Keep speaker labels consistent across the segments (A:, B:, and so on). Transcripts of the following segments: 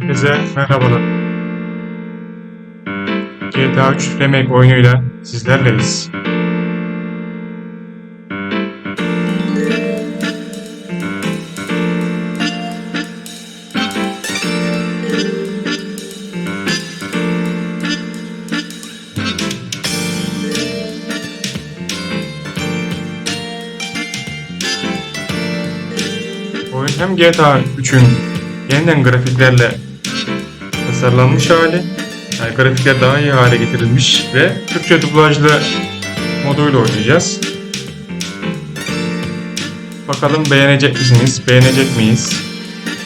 A: Herkese merhabalar. GTA 3 Remake oyunuyla sizlerleyiz. Oyun hem GTA 3'ün yeniden grafiklerle tasarlanmış hali, yani grafikler daha iyi hale getirilmiş ve Türkçe dublajlı moduyla oynayacağız. Bakalım beğenecek misiniz, beğenecek miyiz?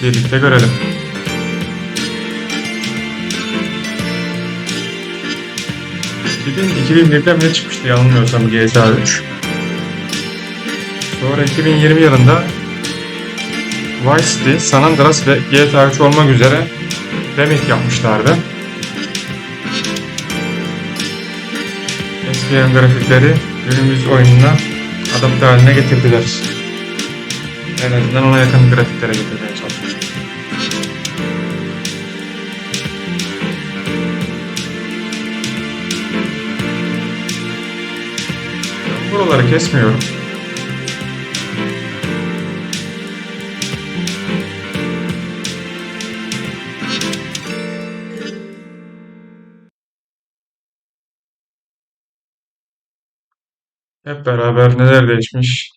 A: Birlikte görelim. Eskiden 2001'de mi ne çıkmıştı yanılmıyorsam GTA 3. Sonra 2020 yılında Vice City, San Andreas ve GTA 3 olmak üzere remake yapmışlardı. Eskiyen grafikleri günümüz oyununa adapte haline getirdiler. En azından ona yakın grafiklere getirmeye çalışmışlar. Buraları kesmiyorum. Hep beraber neler değişmiş,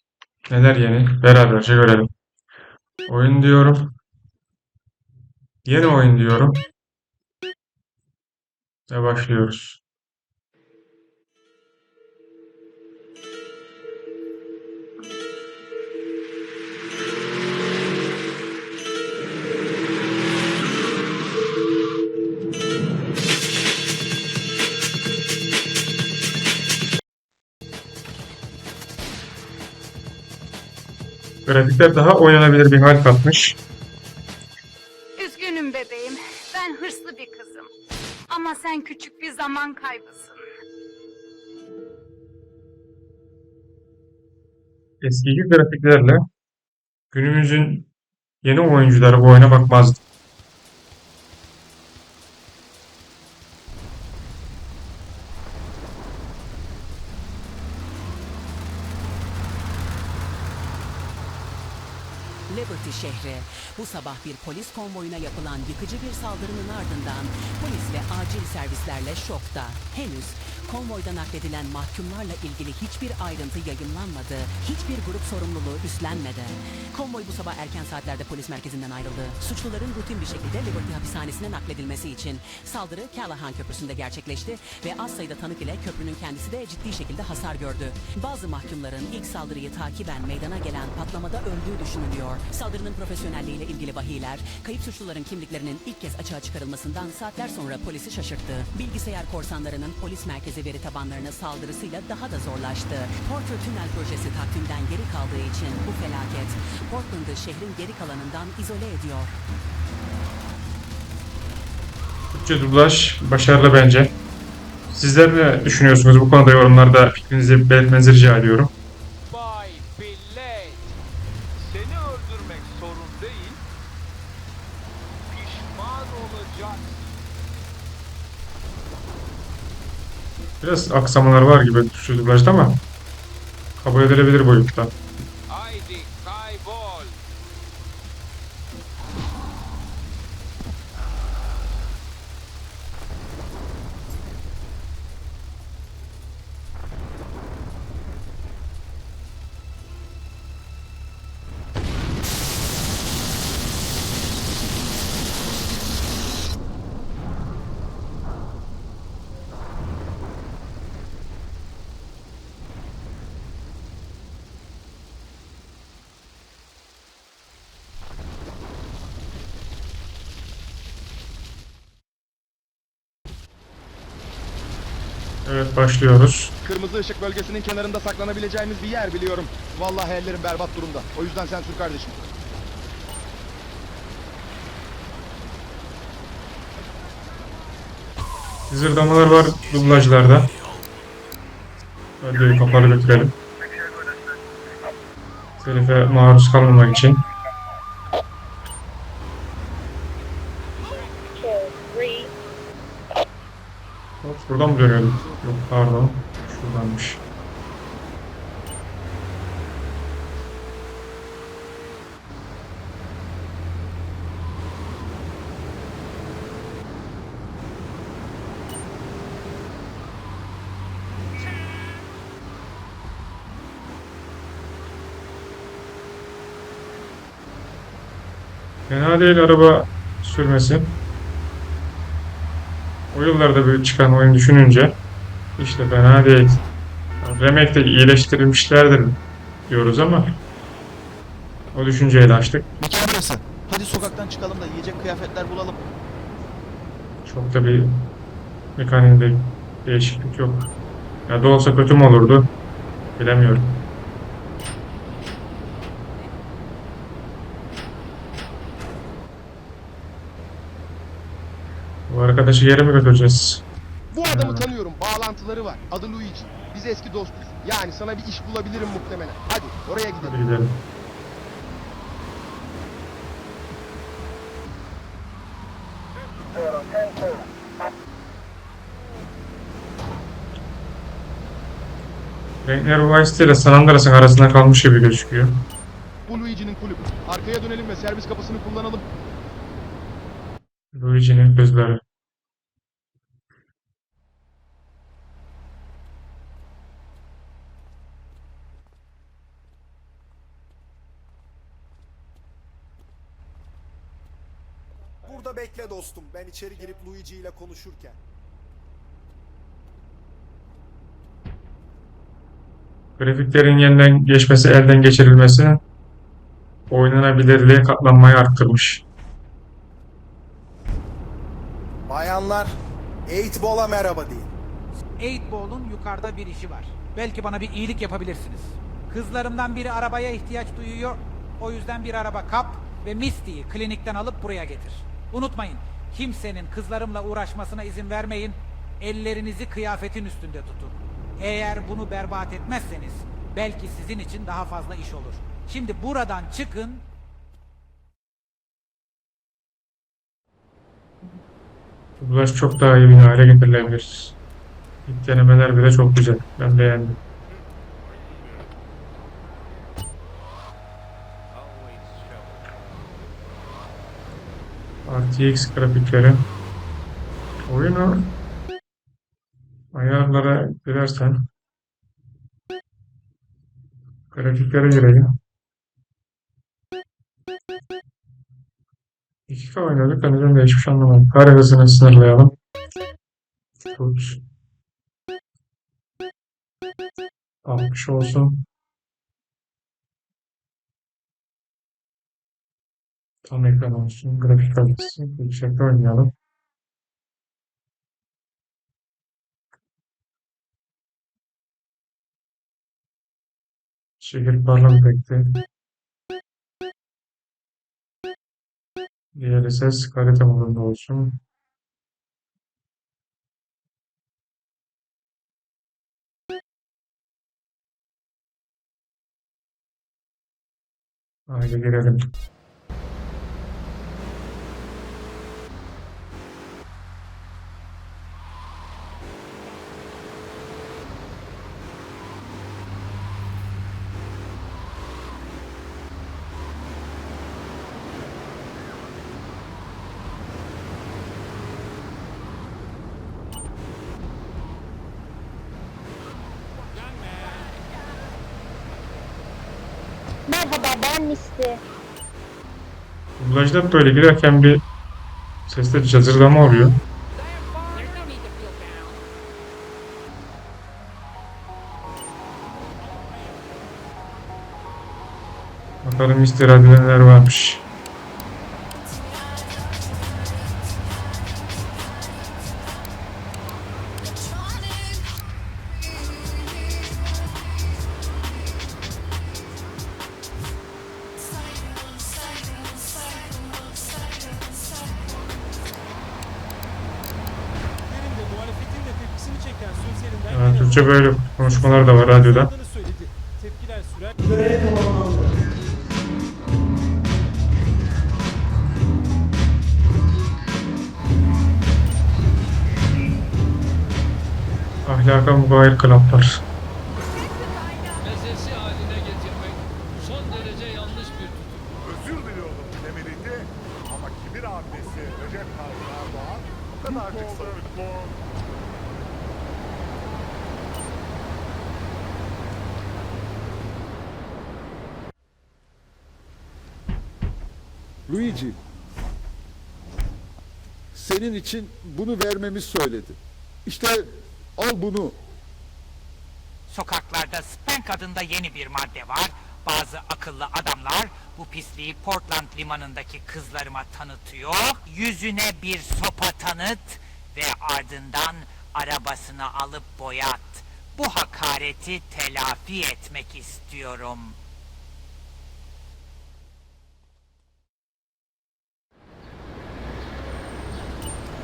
A: neler yeni beraberce görelim. Oyun diyorum. Yeni oyun diyorum. Ve başlıyoruz. Grafikler daha oynanabilir bir hal katmış.
B: Üzgünüm bebeğim. Ben hırslı bir kızım. Ama sen küçük bir zaman kaybısın.
A: Eskiki grafiklerle günümüzün yeni oyuncuları bu oyuna bakmazdı.
C: Liberty şehri bu sabah bir polis konvoyuna yapılan yıkıcı bir saldırının ardından polis ve acil servislerle şokta. Henüz konvoyda nakledilen mahkumlarla ilgili hiçbir ayrıntı yayınlanmadı. Hiçbir grup sorumluluğu üstlenmedi. Konvoy bu sabah erken saatlerde polis merkezinden ayrıldı. Suçluların rutin bir şekilde Liberty hapishanesine nakledilmesi için saldırı Callahan Köprüsü'nde gerçekleşti ve az sayıda tanık ile köprünün kendisi de ciddi şekilde hasar gördü. Bazı mahkumların ilk saldırıyı takiben meydana gelen patlamada öldüğü düşünülüyor. Saldırının profesyonelliğiyle ilgili vahiyler, kayıp suçluların kimliklerinin ilk kez açığa çıkarılmasından saatler sonra polisi şaşırttı. Bilgisayar korsanlarının polis merkezi veri tabanlarına saldırısıyla daha da zorlaştı. Porter Tünel projesi takvimden geri kaldığı için bu felaket Portland'ı şehrin geri kalanından izole ediyor.
A: Türkçe dublaj başarılı bence. Sizler ne düşünüyorsunuz bu konuda yorumlarda fikrinizi belirtmenizi rica ediyorum. Biraz aksamalar var gibi dublajda ama kabul edilebilir boyutta.
D: Haydi kaybol.
A: Evet başlıyoruz.
E: Kırmızı ışık bölgesinin kenarında saklanabileceğimiz bir yer biliyorum. Vallahi ellerim berbat durumda. O yüzden sen sür kardeşim.
A: Zırdamalar var dublajlarda. Radyoyu kapalı götürelim. Telife maruz kalmamak için. Hop, Buradan mı dönüyorduk? Yok pardon. Şuradanmış. Fena değil araba sürmesi. O yıllarda böyle çıkan oyun düşününce işte fena değil. Remake'de iyileştirilmişlerdir diyoruz ama o düşünceyle açtık.
E: Mekan burası. Hadi sokaktan çıkalım da yiyecek kıyafetler bulalım.
A: Çok da bir mekaniğinde değişiklik yok. Ya da olsa kötü mü olurdu? Bilemiyorum. Bu arkadaşı yere mi götüreceğiz?
E: Bu adamı tanıyorum. Bağlantıları var. Adı Luigi. Biz eski dostuz. Yani sana bir iş bulabilirim muhtemelen. Hadi oraya gidelim.
A: Hadi gidelim. Vice City ile San Andreas'ın arasında kalmış gibi gözüküyor.
E: Bu Luigi'nin kulübü. Arkaya dönelim ve servis kapısını kullanalım.
A: Luigi'nin gözleri.
F: Burada bekle dostum. Ben içeri girip Luigi ile konuşurken.
A: Grafiklerin yeniden geçmesi, elden geçirilmesi oynanabilirliğe katlanmayı arttırmış.
F: Bayanlar, 8-Ball'a merhaba deyin.
G: Eightball'un yukarıda bir işi var. Belki bana bir iyilik yapabilirsiniz. Kızlarımdan biri arabaya ihtiyaç duyuyor. O yüzden bir araba kap ve Misty'yi klinikten alıp buraya getir. Unutmayın, kimsenin kızlarımla uğraşmasına izin vermeyin. Ellerinizi kıyafetin üstünde tutun. Eğer bunu berbat etmezseniz belki sizin için daha fazla iş olur. Şimdi buradan çıkın
A: Dublaj çok daha iyi bir hale getirilebilir. İlk denemeler bile çok güzel. Ben beğendim. RTX grafikleri. Oyunu ayarlara girersen grafiklere girelim. 2K oynadık. Ben neden değişmiş anlamadım. Kare hızını sınırlayalım. Tut. 60 olsun. Tam ekran olsun. Grafik kalitesi. Yüksekte oynayalım. Şehir parlamento Diğeri ses kalite modunda olsun. Haydi girelim.
H: Merhaba ben Misty.
A: Dublajda böyle girerken bir seste cazırlama oluyor. Bakalım istirahat edenler varmış. Konuşmalar da var radyoda. Ahlaka mugayir klaplar.
I: Luigi, senin için bunu vermemi söyledi. İşte al bunu.
J: Sokaklarda Spank adında yeni bir madde var. Bazı akıllı adamlar bu pisliği Portland limanındaki kızlarıma tanıtıyor. Yüzüne bir sopa tanıt ve ardından arabasını alıp boyat. Bu hakareti telafi etmek istiyorum.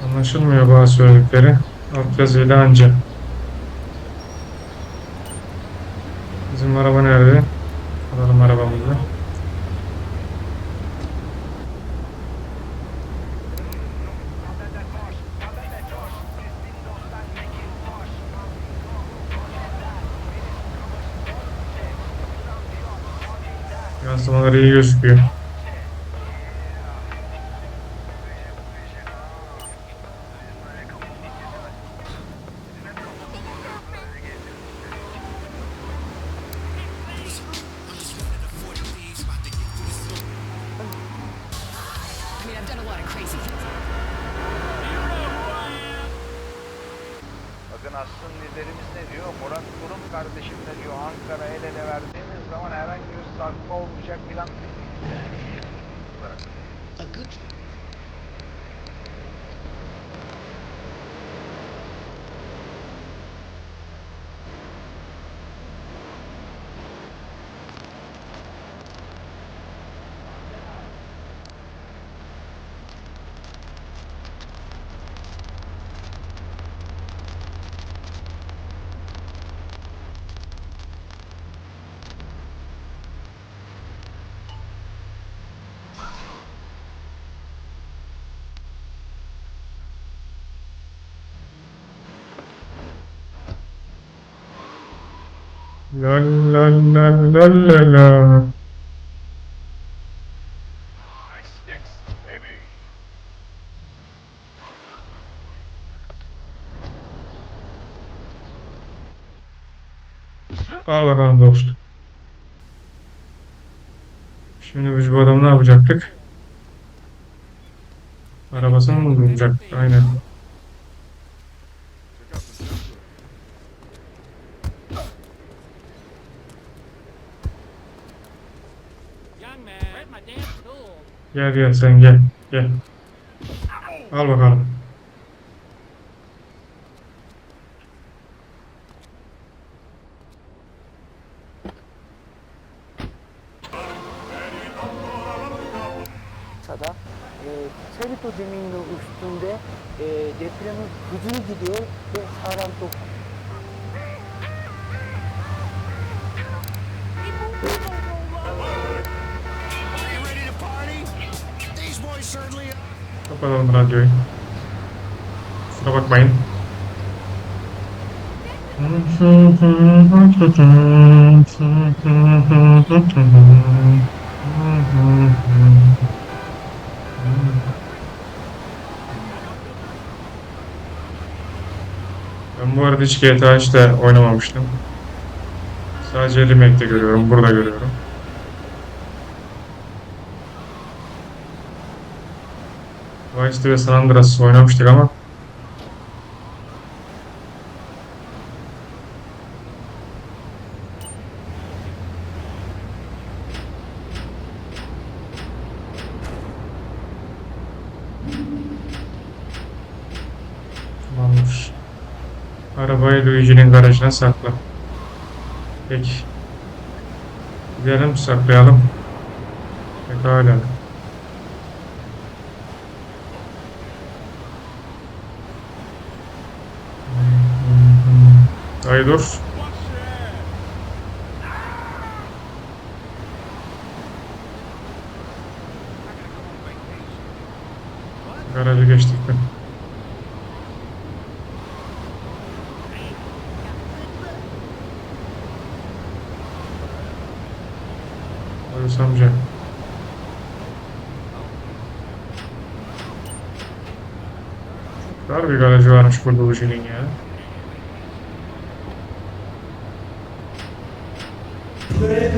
A: Anlaşılmıyor bazı söyledikleri. Alt yazıyla anca. Bizim araba nerede? Alalım arabamızı. Yansımaları iyi gözüküyor. La la la la la la. Al bakalım dostum. Şimdi biz bu adamı ne yapacaktık? Arabasını mı bulacaktık? Aynen. Gel gel sen gel. Gel. Al bakalım.
K: da e, üstünde e, depremin hızlı gidiyor ve sağlam top.
A: Kapatalım radyoyu. Kusura bakmayın. Ben bu arada hiç GTA işte oynamamıştım. Sadece remake'de görüyorum, burada görüyorum. Vice City ve San Andreas oynamıştık ama Tamamdır. Arabayı Luigi'nin garajına sakla. Peki. Gidelim saklayalım. Pekala. Orayı dur. Garajı geçtik mi? Barış amca. Dar bir garajı varmış burada bu Uji'nin ya. Bize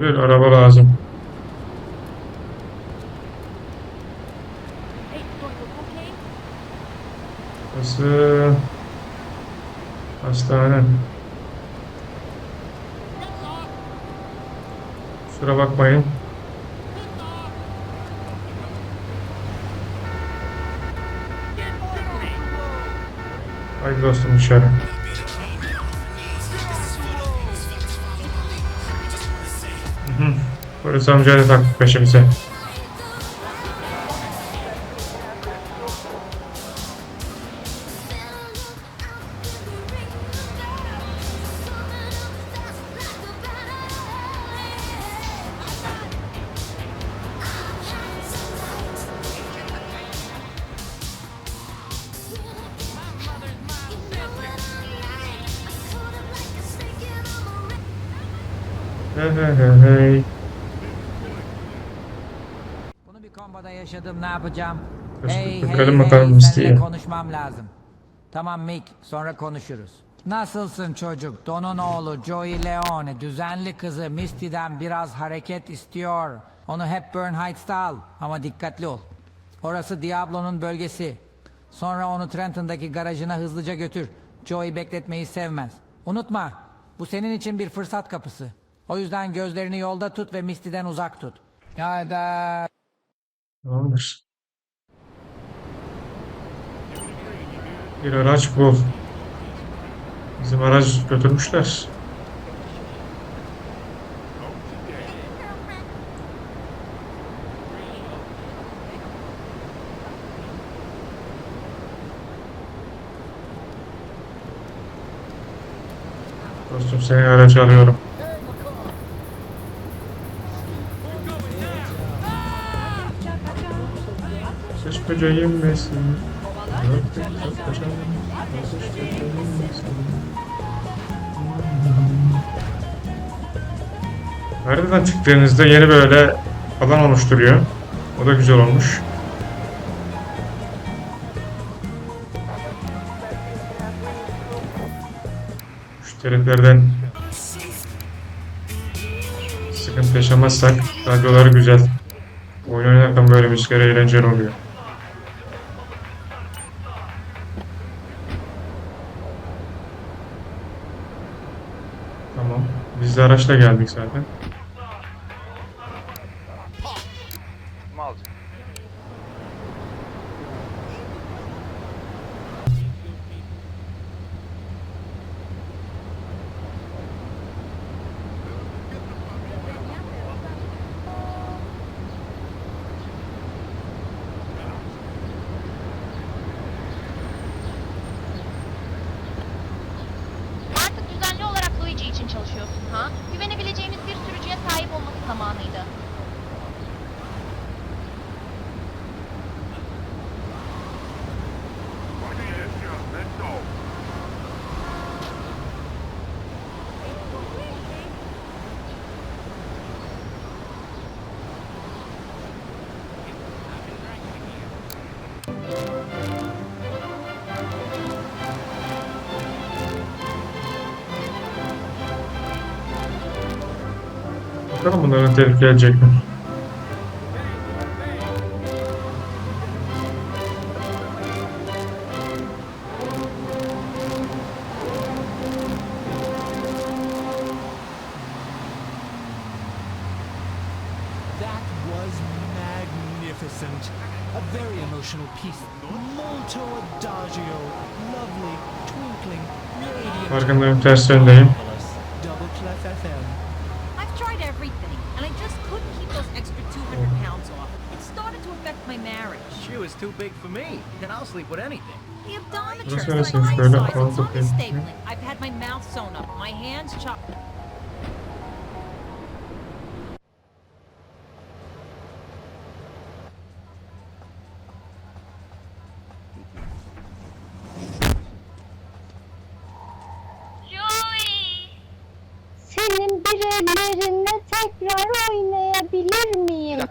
A: bir araba lazım. Burası hastane. Kusura bakmayın. Haydi dostum dışarı. Hı hı. Polis amcayı da taktık peşimize.
J: Bunu bir komboda yaşadım ne yapacağım? Hey
A: bakalım
J: hey
A: bakalım
J: hey seninle konuşmam lazım. Tamam Mick sonra konuşuruz. Nasılsın çocuk? Don'un oğlu Joey Leone düzenli kızı Misty'den biraz hareket istiyor. Onu hep Burn Heights'ta al ama dikkatli ol. Orası Diablo'nun bölgesi. Sonra onu Trenton'daki garajına hızlıca götür. Joey bekletmeyi sevmez. Unutma bu senin için bir fırsat kapısı. O yüzden gözlerini yolda tut ve Misty'den uzak tut. Hadi.
A: Tamamdır. Bir araç bul. Bizim aracı götürmüşler. Dostum seni aracı alıyorum. Böceğim misin? Nereden çıktığınızda yeni böyle alan oluşturuyor. O da güzel olmuş. Müşterilerden sıkıntı yaşamazsak radyoları güzel. Oyun oynarken böyle müzikler eğlenceli oluyor. Tamam. Biz de araçla geldik zaten. Bakalım bunların tepki gelecek?
B: Marriage.
K: She was too big for me. Then I'll sleep with anything.
B: The abdometer,
A: Burası
B: like my
A: Şöyle
B: size, it's on the stapling. I've had my mouth sewn up, my hands chopped.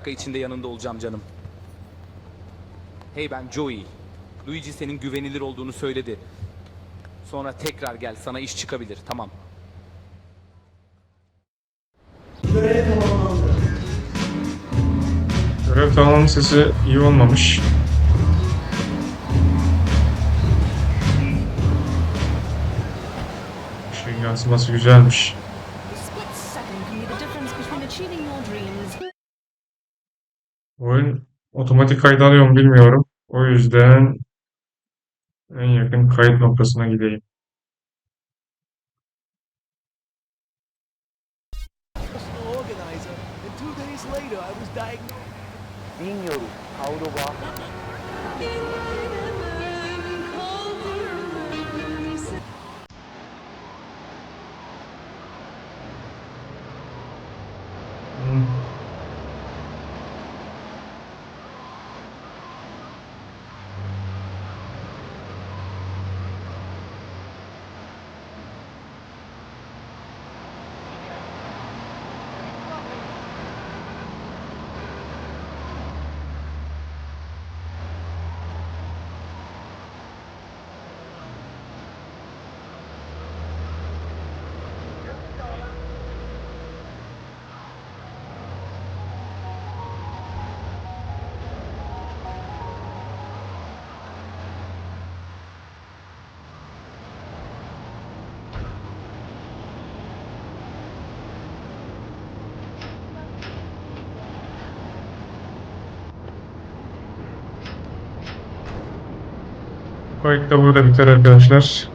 L: Dakika içinde yanında olacağım canım. Hey ben Joey. Luigi senin güvenilir olduğunu söyledi. Sonra tekrar gel sana iş çıkabilir tamam.
A: Görev tamamı sesi iyi olmamış. Işığın yansıması güzelmiş. Otomatik kayıt alıyor mu bilmiyorum. O yüzden en yakın kayıt noktasına gideyim.
M: organizer, and
A: Kayıt da burada biter arkadaşlar.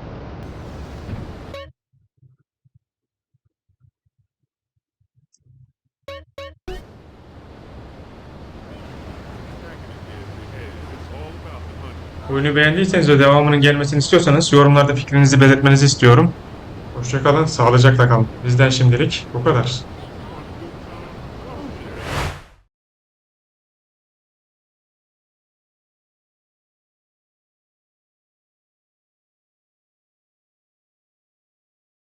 A: Oyunu beğendiyseniz ve devamının gelmesini istiyorsanız yorumlarda fikrinizi belirtmenizi istiyorum. Hoşçakalın, sağlıcakla kalın. Bizden şimdilik bu kadar.